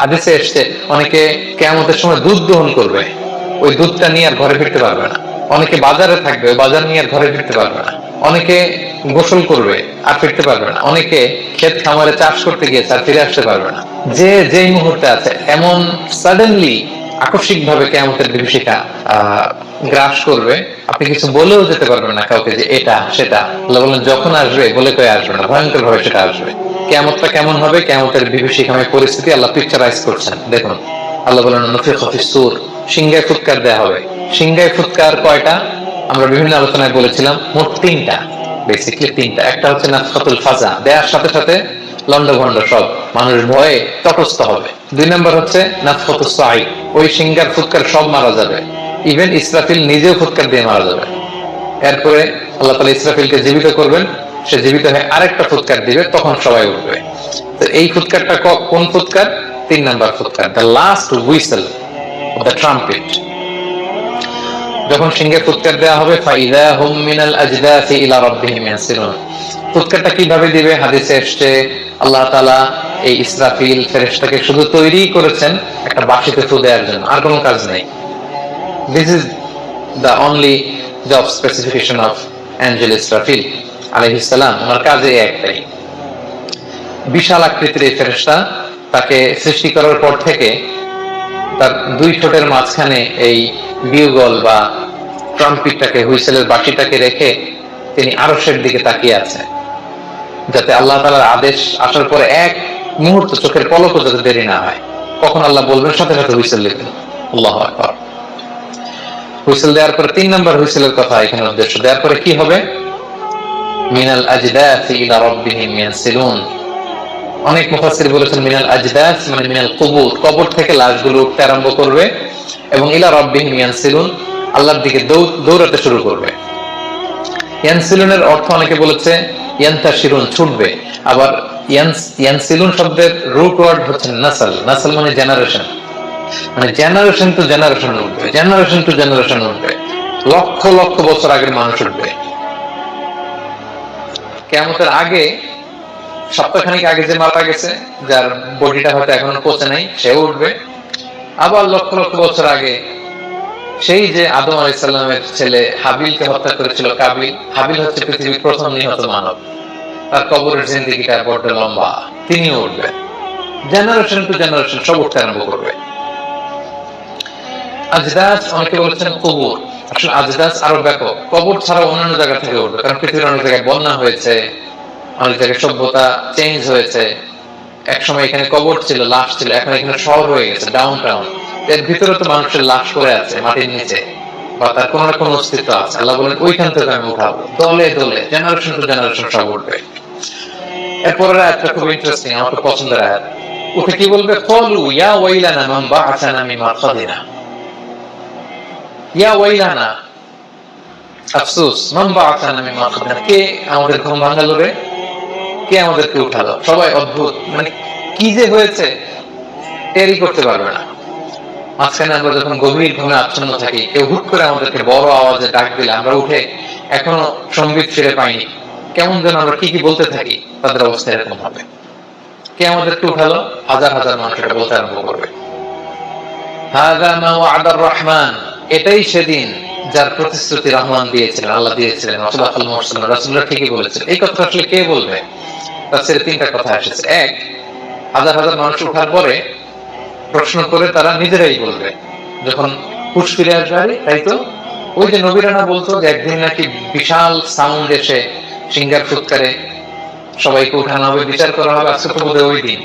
হাদিসে এসছে, অনেকে কেয়ামতের সময় দুধ দহন করবে। ওই দুধটা নিয়ে আর ঘরে ফিরতে পারবে না। অনেকে বাজারে থাকবে বাজার নিয়ে আর ঘরে ফিরতে পারবে না। অনেকে গোসল করবে, আর ফিরতে পারবে না। অনেকে ক্ষেত খামারে চাষ করতে গিয়েছে, আর ফিরে আসতে পারবে না। যে যেই মুহূর্তে আছে, এমন সাডেনলি আকস্মিক ভাবে কেয়ামতের বিভীষিকা গ্রাস করবে, আপনি কিছু বলেও যেতে পারবেন না কাউকে যে এটা, সেটা। বলেন যখন আসবে, বলে কয়ে আসবে না ভয়ঙ্কর ভাবে সেটা আসবে। কেয়ামতটা কেমন হবে, কেয়ামতের বিভীষিকাময় পরিস্থিতি আল্লাহ পিকচারাইজ করছেন। দেখুন, আল্লাহ বলেন নফিক সুর। সিংহায় ফুৎকার দেয়া হবে। সিংহায় ফুৎকার কয়টা? আমরা বিভিন্ন আলোচনায় বলেছিলাম, মোট তিনটা বেসিকলি তিনটা। একটা হচ্ছে নাফকাতুল ফাজা। দেয়ার সাথে সাথে লন্ডভন্ড সব। মানুষ ভয়ে তটস্থ হবে। দুই নম্বর হচ্ছে নাফকাতুল সাই ওই সিংহার ফুৎকার সব মারা যাবে। ইভেন ইসরাফিল নিজেও ফুৎকার দিয়ে মারা যাবে। এরপরে আল্লাহ তালা ইসরাফিলকে জীবিত করবেন। সে জীবিত হয়ে আরেকটা ফুৎকার দিবে, তখন সবাই উঠবে। এই ফুৎকারটা কোন ফুৎকার? তিন নাম্বার ফুৎকার the last whistle the trumpet যখন সিংহে ফুৎকার দেওয়া হবে, ফাইদা হুম মিনাল আজদাসি ইলা রাব্বিহিম ইয়াসিরুন। ফুৎকারটা কীভাবে দিবে? হাদিসে এসছে, আল্লাহ তাআলা এই ইসরাফিল ফেরেশতাকে শুধু তৈরি করেছেন একটা বাঁশিতে ফু দেওয়ার জন্য, আর কোনো কাজ নেই। This is the only job specification of angel Israfil আলাইহিস সালাম ওনার কাজে একটাই। বিশাল আকৃতির এই তাকে সৃষ্টি করার পর থেকে তার দুই মাঝখানে এই বিউগল বা ট্রাম্পিটটাকে, হুইসেলের রেখে তিনি আরশের দিকে তাকিয়ে আছে যাতে আল্লাহ তালার আদেশ আসার পরে এক মুহূর্ত চোখের পলক যাতে দেরি না হয়। কখন আল্লাহ বলবেন, সাথে সাথে হুইসেল দিবেন আল্লাহ হুইসেল দেওয়ার পরে, তিন নম্বর হুইসেলের কথা এখানে উদ্দেশ্য। দেওয়ার পরে কি হবে? মিনাল আজদাসি ইলা রাব্বিহিম ইয়ানসিলুন অনেক মুফাসসির বলেছেন মিনাল আজদাস মানে মিনাল কুবুর থেকে লাশগুলো উঠতে আরম্ভ করবে এবং ইলা ইয়ানসিলুন আল্লাহর দিকে দৌড়াতে শুরু করবে। ইয়ানসিলুনের অর্থ অনেকে বলেছে ছুটবে। আবার ইয়ানস- ইয়ানসিলুন শব্দের রুট ওয়ার্ড হচ্ছে নাসাল। নাসাল মানে জেনারেশন মানে জেনারেশন টু জেনারেশন উঠবে। জেনারেশন টু জেনারেশন উঠবে। লক্ষ লক্ষ বছর আগের মানুষ উঠবে। কেমতের আগে, সপ্তাহখানিক আগে যে মারা গেছে, যার বডিটা হয়তো এখনও পচে নাই, সেও উঠবে। আবার লক্ষ লক্ষ বছর আগে, সেই যে আদম আলাইসাল্লামের ছেলে হাবিলকে হত্যা করেছিল কাবিল, হাবিল হচ্ছে পৃথিবীর প্রথম নিহত মানব। তার কবরের জিন্দিগিটা বড্ড লম্বা, তিনিও উঠবেন। জেনারেশন টু জেনারেশন সব উঠতে আরম্ভ করবে। আজদাস অনেকে বলেছেন কবর। আসলে আজদাস আরও ব্যাপক। কবর ছাড়া অন্যান্য জায়গা থেকে উঠবে, কারণ পৃথিবীর অনেক জায়গায় বন্যা হয়েছে, অনেক জায়গায় সভ্যতা চেঞ্জ হয়েছে। একসময় এখানে কবর ছিল, লাশ ছিল, এখন এখানে শহর হয়ে গেছে ডাউন টাউন এর ভিতরে তো মানুষের লাশ পড়ে আছে, মাটির নিচে, বা তার কোনো না কোনো অস্তিত্ব আছে। আল্লাহ বলেন, ওইখান থেকে আমি উঠাবো, দলে দলে জেনারেশন টু জেনারেশন সব উঠবে। এরপরের আয়াতটা খুব ইন্টারেস্টিং আমার পছন্দের আয়াত। উঠে কি বলবে? কলু ইয়া ওয়াইলানা মান বাআসানা মিন মারকাদিনা ইয়া ওয়াইলানা আফসোস মান বাআসানা মিন মারকাদিনা কে আমাদের ঘুম ভাঙালো রে কে আমাদেরকে উঠালো সবাই অদ্ভুত মানে কি যে হয়েছে টেরই করতে পারবে না মাঝখানে আমরা যখন গভীর ঘুমে আচ্ছন্ন থাকি কেউ হুট করে আমাদেরকে বড় আওয়াজে ডাক দিলে আমরা উঠে এখনও সংগীত ফিরে পাইনি কেমন যেন আমরা কি কি বলতে থাকি তাদের অবস্থা এরকম হবে কে আমাদেরকে উঠালো হাজার হাজার মানুষ এটা বলতে আরম্ভ করবে হাযা মা ওয়া'দার রহমান এটাই সেদিন যার প্রতিশ্রুতি রহমান দিয়েছিলেন, আল্লাহ দিয়েছিলেন রাসূলুল্লাহ ঠিকই বলেছেন। এই কথা আসলে কে বলবে? তাফসীরে তিনটা কথা এসেছে। এক, হাজার হাজার মানুষ উঠার পরে প্রশ্ন করে তারা নিজেরাই বলবে। যখন হুশ ফিরে আসবে তাই তো? ওই যে নবীরানা বলতো যে একদিন নাকি বিশাল সাউন্ড এসে সিঙ্গার ফুৎকারে সবাইকে উঠানো হবে, বিচার করা হবে, আজকে তো বোধহয় ওই দিন।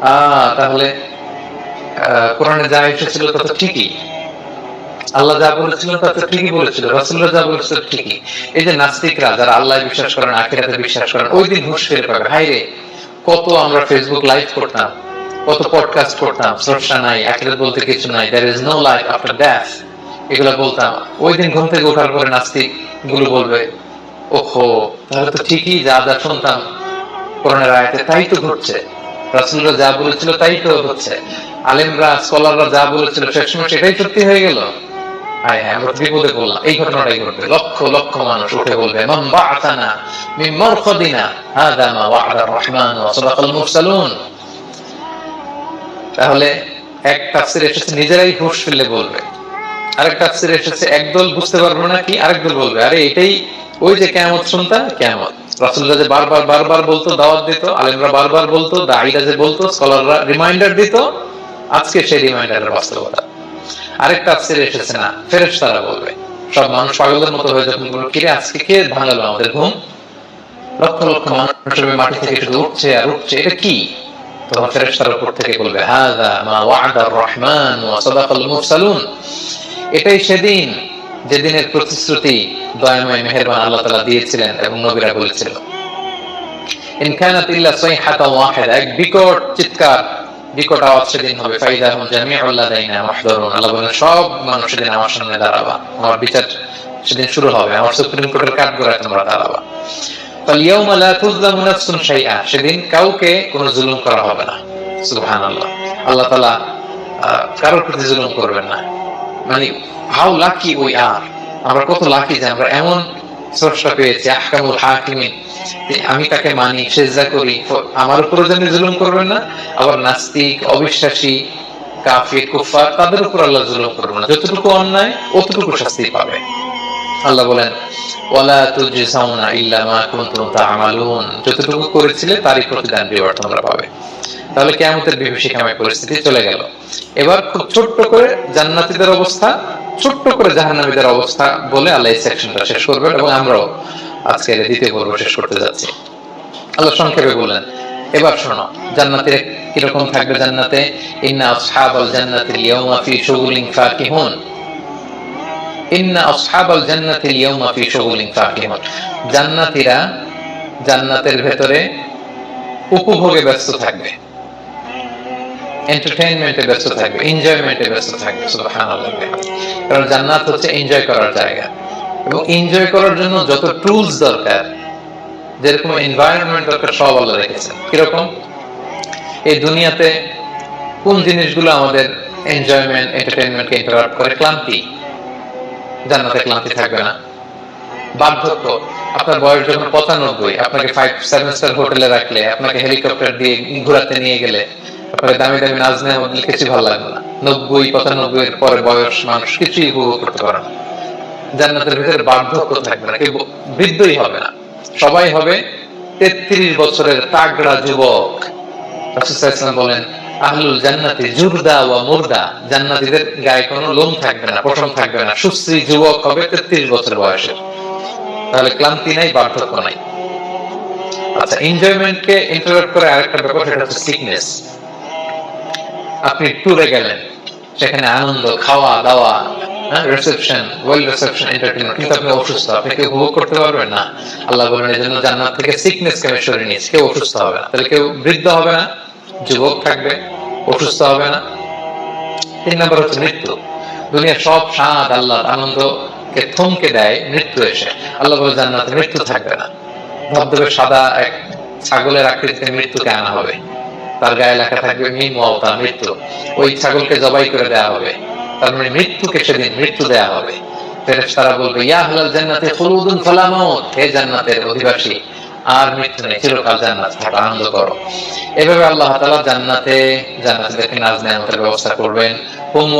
আহ, তাহলে কোরআনে যা এসেছিল তা তো ঠিকই। আল্লাহ যা বলেছিলেন তা তো ঠিকই বলেছিল যা বলেছিল ঠিকই। এই যে নাস্তিকরা যারা আল্লাহ বিশ্বাস করেন, আখিরাতে বিশ্বাস করেন, ওই দিন ফিরে পাবে। কত আমরা ফেসবুক লাইভ করতাম, কত পডকাস্ট করতাম নাই, আখিরাত বলতে কিছু নাই there is no life after death এগুলো বলতাম। ওই দিন ঘুম থেকে ওঠার পরে নাস্তিকগুলো বলবে, ওহো, তাহলে তো ঠিকই যা যা শুনতাম কোরআনের আয়াতে, তাই তো ঘটছে। রাসূলরা যা বলেছিল তাই তো হচ্ছে আলেমরা স্কলাররা যা বলেছিল শেষমেশ সেটাই সত্যি হয়ে গেল। আর-রহমান তাহলে এক তাফসির এসেছে, নিজেরাই হুশ ফেললে বলবে। আরেক তাফসির এসেছে, একদল বুঝতে পারব না কি আরেক দল বলবে, আরে, এটাই ওই যে কেমত শুনতা কেমত রাসুল্লাহ বলতো দিত বলতো যে বলতো, স্কলাররা রিমাইন্ডার দিত, আজকে সেই রিমাইন্ডারের বাস্তবতা। আরেক তাফসির এসেছে না, ফেরেশতারা বলবে। সব মানুষ পাগলের মতো হয়ে যখন বলবে, কিরে, আজকে কে ভাঙালো আমাদের ঘুম? লক্ষ লক্ষ মানুষের মাটি থেকে শুধু উঠছে আর উঠছে, এটা কি? তখন ফেরেশতার উপর থেকে বলবে মা ওয়া'দার রহমান এটাই সেদিন যেদিনের প্রতিশ্রুতি দয়াময় মেহেরবান আল্লাহ তাআলা দিয়েছিলেন এবং নবীরা বলেছিল। ইন ইল্লা সাইহাতা ওয়াহিদা, এক বিকট চিৎকার সেদিন হবে ফাইদা লাদাইনা মাহদুরুন, আল্লাহ বলেন, সব মানুষ সেদিন আমার সামনে দাঁড়াবা। আমার বিচার সেদিন শুরু হবে, আমার সুপ্রিম কোর্টের তোমরা দাঁড়াবা। সেদিন কাউকে কোনো জুলুম করা হবে না। সুবহানাল্লাহ। আল্লাহ তাআলা কারোর প্রতি জুলুম করবেন না। মানে হাউ লাকি উই আর। আমরা কত লাকি যে আমরা এমন স্রষ্টা পেয়েছি আহকামুল হাকিমিন আমি তাকে মানি, সেজদা করি, আমার উপরে যেন জুলুম করবেন না, আবার নাস্তিক, অবিশ্বাসী, কাফির কুফার তাদের উপর আল্লাহ জুলুম করবেন না। যতটুকু অন্যায়, অতটুকু শাস্তি পাবে। আল্লাহ বলেন, ওয়ালা তুজজাউনা ইল্লা মা কুনতুম যতটুকু করেছিলে, তারই প্রতিদান রিওয়ার্ড তোমরা পাবে। তাহলে কিয়ামতের বিভীষিকাময় পরিস্থিতি চলে গেল। এবার খুব ছোট্ট করে জান্নাতীদের অবস্থা ছোট্ট করে জাহান্নামীদের অবস্থা বলে আল্লাহ সেকশনটা শেষ করবেন এবং আমরাও আজকের এই দ্বিতীয় পর্ব শেষ করতে যাচ্ছি। আল্লাহ সংক্ষেপে বললেন, এবার শোনো, জান্নাতের কীরকম থাকবে জান্নাতে? ইন্না ইয়াউমা ফি শুগুলিন ফাকিহুন। ইন্না ইয়াউমা ফি শুগুলিন ফাকিহুন। জান্নাতীরা জান্নাতের ভেতরে উপভোগে ব্যস্ত থাকবে। এন্টারটেইনমেন্টে ব্যস্ত থাকবে এনজয়মেন্টে ব্যস্ত থাকবে, সুবহানাল্লাহ। কারণ জান্নাত হচ্ছে এনজয় করার জায়গা। এবং এনজয় করার জন্য যত টুলস দরকার, যেরকম এনভায়রনমেন্ট দরকার, সব আল্লাহ রেখেছেন। কীরকম? এই দুনিয়াতে কোন জিনিসগুলো আমাদের এনজয়মেন্ট এন্টারটেইনমেন্টকে ইন্টারাপ্ট করে? ক্লান্তি। জান্নাতে ক্লান্তি থাকবে না। বার্ধক্য। আপনার বয়স যখন পঁচানব্বই, আপনাকে ফাইভ সেভেন স্টার হোটেলে রাখলে, আপনাকে হেলিকপ্টার দিয়ে ঘোরাতে নিয়ে গেলে আপনাকে দামি দামি নাচ নেওয়া হলে কিছু ভালো লাগবে না। নব্বই, পঁচানব্বই এর পরে বয়স মানুষ কিছুই উপভোগ করতে পারে না। জান্নাতের ভিতরে বার্ধক্য থাকবে না, কেউ বৃদ্ধই হবে না। সবাই হবে তেত্রিশ বছরের তাগড়া যুবক। বলেন, আহলুল জান্নাতি জুরদা ওয়া মুরদা। জান্নাতীদের গায়ে কোনো লোম থাকবে না, পশম থাকবে না। সুশ্রী যুবক হবে তেত্রিশ বছর বয়সের। তাহলে ক্লান্তি নাই, বার্ধক্য নাই। আচ্ছা এনজয়মেন্টকে ইন্টারাপ্ট করে আরেকটা ব্যাপার, সেটা হচ্ছে সিকনেস আপনি ট্যুরে গেলেন। সেখানে আনন্দ, খাওয়া, দাওয়া রিসেপশন ওয়েল রিসেপশন এন্টারটেইনমেন্ট কিন্তু আপনি অসুস্থ, আপনি কেউ উপভোগ করতে পারবেন না? আল্লাহ বলেন, এই জন্য জান্নাত থেকে সিকনেস কে সরিয়ে নিয়েছি। কেউ অসুস্থ হবে না। তাহলে কেউ বৃদ্ধ হবে না, যুবক থাকবে, অসুস্থ হবে না। তিন নম্বর হচ্ছে মৃত্যু। দুনিয়ার সব স্বাদ আল্লাহ আনন্দকে থমকে দেয়, মৃত্যু এসে। আল্লাহ বলে জান্নাতে মৃত্যু থাকবে না। ধবধবে সাদা এক ছাগলের আকৃতিতে মৃত্যুকে আনা হবে। তার গায়ে লেখা থাকবে মিম ওয়াতা মৃত্যু। ওই ছাগলকে জবাই করে দেওয়া হবে। তার মানে মৃত্যুকে সেদিন মৃত্যু দেওয়া হবে। ফেরেশতারা বলবে, ইয়া জান্নাতি হে জান্নাতের অধিবাসী, আর মৃত্যু নেই। চিরকাল জান্নাত থাকো আনন্দ করো। এভাবে আল্লাহ জান্নাতে নাজ নেয়ামতের ব্যবস্থা করবেন। হুম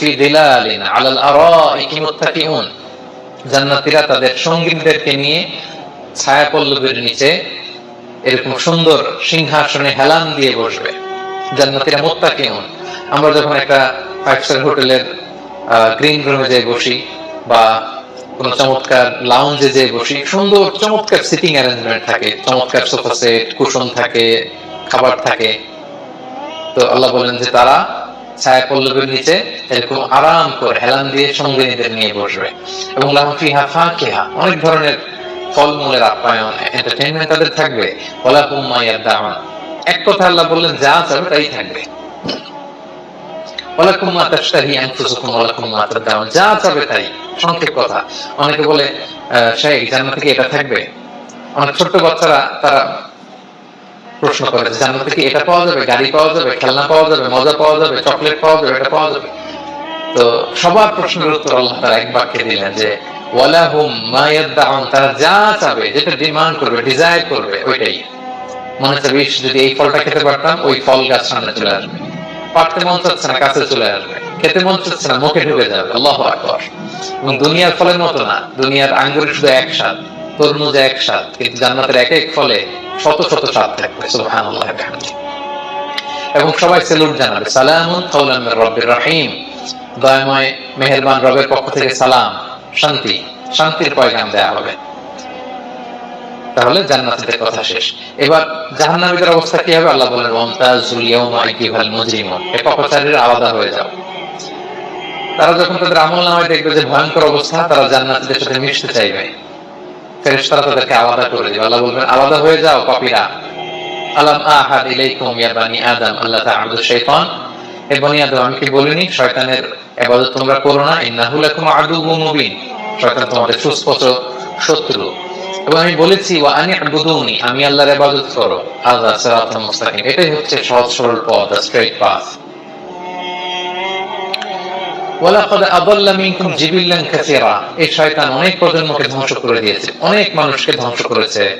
ফি দিলালিন আলাল আরাইকি মুত্তাকিউন। জান্নাতীরা তাদের সঙ্গীদেরকে নিয়ে ছায়া পল্লবের নিচে এরকম সুন্দর সিংহাসনে হেলান দিয়ে বসবে। জান্নাতিরা জান্নাতীরা মুত্তাকিউন আমরা যখন একটা ফাইভ স্টার হোটেলের গ্রিন রুমে যে বসি বা কোন চমৎকার লাউঞ্জে যে বসি, সুন্দর চমৎকার সিটিং অ্যারেঞ্জমেন্ট থাকে, চমৎকার সোফা সেট কুশন থাকে, খাবার থাকে। তো আল্লাহ বলেন যে তারা ছায়া পল্লবের নিচে এরকম আরাম করে হেলান দিয়ে সঙ্গিনীদের নিয়ে বসবে। এবং লাহুম ফিহা ফাকিহা, অনেক ধরনের ফলমূলের আপ্যায়ন এন্টারটেইনমেন্ট তাদের থাকবে। ওয়ালা হুম মা ইয়াদদাউন। এক কথা আল্লাহ বললেন, যা চাবে তাই থাকবে। ওয়ালাকুম মা তাশতাহি আনফুসুকুম, ওয়ালাকুম মা তাদাউন। যা চাবে তাই, সংক্ষেপ কথা। অনেকে বলে শেখ জান্নাতে কি এটা থাকবে? অনেক ছোট্ট বাচ্চারা, তারা প্রশ্ন করে, জান্নাতে কি এটা পাওয়া যাবে, গাড়ি পাওয়া যাবে, খেলনা পাওয়া যাবে, মজা পাওয়া যাবে, চকলেট পাওয়া যাবে, এটা পাওয়া যাবে। তো সবার প্রশ্নের উত্তর আল্লাহ তারা এক বাক্যে দিলেন যে দুনিয়ার ফলের মতো না, দুনিয়ার আঙ্গুর শুধু এক তরমুজ এক স্বাদ, কিন্তু জান্নাতের এক এক ফলে শত শত স্বাদ থাকবে এবং সবাই সেলুট জানাবে মির রব্বির রহিম। দয়াময়, মেহেরবান রবের পক্ষ থেকে সালাম। শান্তি, শান্তির পয়গাম দেয়া হবে। তাহলে জান্নাতীদের কথা শেষ। এবার জাহান্নামীদের অবস্থা কি হবে? আল্লাহ বলেন ওয়ামতাজুল ইয়াউমা আইয়ুহাল মুজরিমুন। এ পথচারীরা আলাদা হয়ে যাও। তারা যখন তাদের আমল নামায় দেখবে যে ভয়ঙ্কর অবস্থা, তারা জান্নাতীদের সাথে মিশতে চাইবে। ফেরেশতারা তাদেরকে আলাদা করে দিবে। আল্লাহ বলবেন, আলাদা হয়ে যাও পাপীরা। আলাম আহাদ ইলাইকুম ইয়া বানি আদম, আল্লাহ তা'বুদু শাইতান। হে বনি বলিনি, শয়তানের ইবাদত তোমরা করো না? ইন্নাহু লাকুম মুবিন। শয়তান তোমাদের সুস্পষ্ট শত্রু। এবং আমি বলেছি, ওয়া আনি আবুদুনি আমি আল্লাহর ইবাদত করো। সিরাতাল মুস্তাকিম। এটাই হচ্ছে সহজ সরল পথ, দ্য স্ট্রেট পাথ। ওয়ালাকাদ মিনকুম জিবিল্লান এই শয়তান অনেক প্রজন্মকে ধ্বংস করে দিয়েছে। অনেক মানুষকে ধ্বংস করেছে,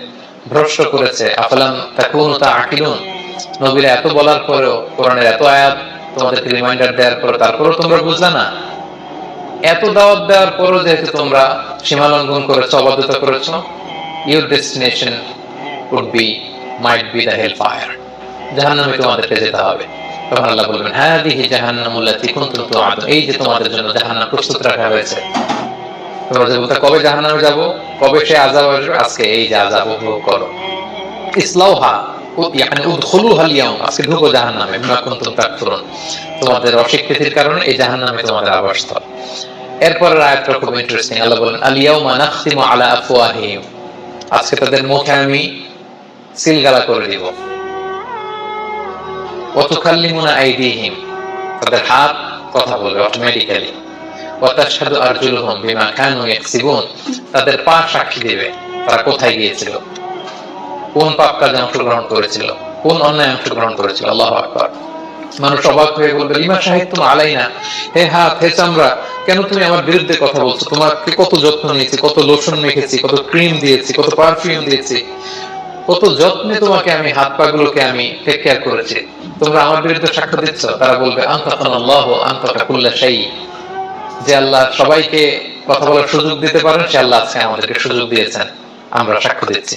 ভ্রষ্ট করেছে। আফালাম তাকুনু তাআকিলুন? নবীরা এত বলার পরেও কোরআনের এত আয়াত তোমাদেরকে রিমাইন্ডার দেওয়ার পর তারপরেও তোমরা বুঝলা না। এত দাওয়াত দেওয়ার পরও যেহেতু তোমরা সীমা লঙ্ঘন করেছ, অবাধ্যতা করেছ your destination would be might be the hell fire জাহান্নামে তোমাদেরকে যেতে হবে। তখন আল্লাহ বলবেন হ্যাঁ দিহি জাহান্নামুল্লাতি কুনতুম তুআদুন এই যে তোমাদের জন্য জাহান্নাম প্রস্তুত রাখা হয়েছে। তোমরা যে বলতে, কবে জাহান্নামে যাব? কবে সে আযাব আসবে? আজকে এই যে আযাব, উপভোগ করো। ইসলাউহা মানে উদখলুহা আল-ইয়াউম তোমাদের কারণে এই জাহান্নামে তোমাদের আবাসস্থল আয়াতটা খুব ইন্টারেস্টিং আল্লাহ বলেন আল-ইয়াউমা আলা আজকে তাদের মুখে আমি সিলগালা করে দিব। আইদিহিম। তাদের হাত কথা বলবে অটোমেটিক্যালি ওয়াতাশহাদু আরজুলুহুম বিমা কানু ইয়াকসিবুন। তাদের পা সাক্ষী দেবে, তারা কোথায় গিয়েছিল? কোন পাপ কাজে অংশগ্রহণ করেছিল? কোন অন্যায় অংশগ্রহণ করেছিল? আল্লাহ আকবার। মানুষ অবাক হয়ে বলবে লিমা সাহেব তুমি আলাইনা? হে হাত, হে চামড়া, কেন তুমি আমার বিরুদ্ধে কথা বলছো? তোমাকে কত যত্ন নিয়েছি, কত লোশন মেখেছি, কত ক্রিম দিয়েছি, কত পারফিউম দিয়েছি। কত যত্নে তোমাকে আমি, হাত পা গুলোকে আমি টেক কেয়ার করেছি। তোমরা আমার বিরুদ্ধে সাক্ষ্য দিচ্ছ? তারা বলবে আন্তাকান আল্লাহ আন্তাকা কুল্লা শাই। যে আল্লাহ সবাইকে কথা বলার সুযোগ দিতে পারেন, সে আল্লাহ আজকে আমাদেরকে সুযোগ দিয়েছেন। আমরা সাক্ষ্য দিচ্ছি।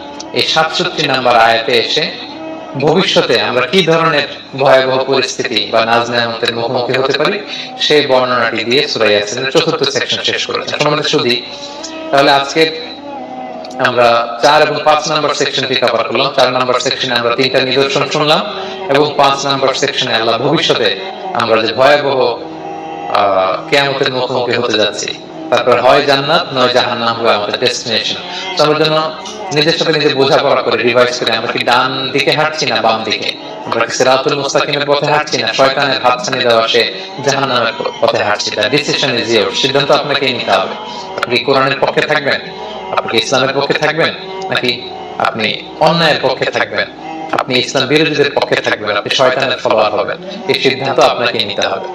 এই সাতষট্টি নাম্বার আয়াতে এসে, ভবিষ্যতে আমরা কি ধরনের ভয়াবহ পরিস্থিতি বা নাজ নেয়ামতের মুখোমুখি হতে পারি, সেই বর্ণনাটি দিয়ে সূরা ইয়াসিনের চতুর্থ সেকশন শেষ করেছেন সম্মানিত শুধু তাহলে আজকে আমরা চার এবং পাঁচ নাম্বার সেকশনটি কভার করলাম। চার নাম্বার সেকশনে আমরা তিনটা নিদর্শন শুনলাম এবং পাঁচ নাম্বার সেকশনে আল্লাহ ভবিষ্যতে আমরা যে ভয়াবহ, আহ, কেয়ামতের মুখোমুখি হতে যাচ্ছি তারপর হয় জান্নাত, নয় জাহান্নাম হবে আমাদের ডেস্টিনেশন তো আমরা জন্য নিজের সাথে নিজে বোঝাপড়া করে রিভাইজ করে আমরা কি ডান দিকে হাঁটছি না বাম দিকে? আমরা কি সিরাতুল মুস্তাকিমের পথে হাঁটছি না? শয়তানের দেওয়া সে পথে হাঁটছি। ডিসিশন ইজ ইয়োর সিদ্ধান্ত আপনাকেই নিতে হবে। আপনি কোরআনের পক্ষে থাকবেন? আপনি ইসলামের পক্ষে থাকবেন? নাকি আপনি অন্যায়ের পক্ষে থাকবেন? আপনি ইসলাম বিরোধীদের পক্ষে থাকবেন। আপনি শয়তানের ফলোয়ার হবেন। এই সিদ্ধান্ত আপনাকে নিতে হবে।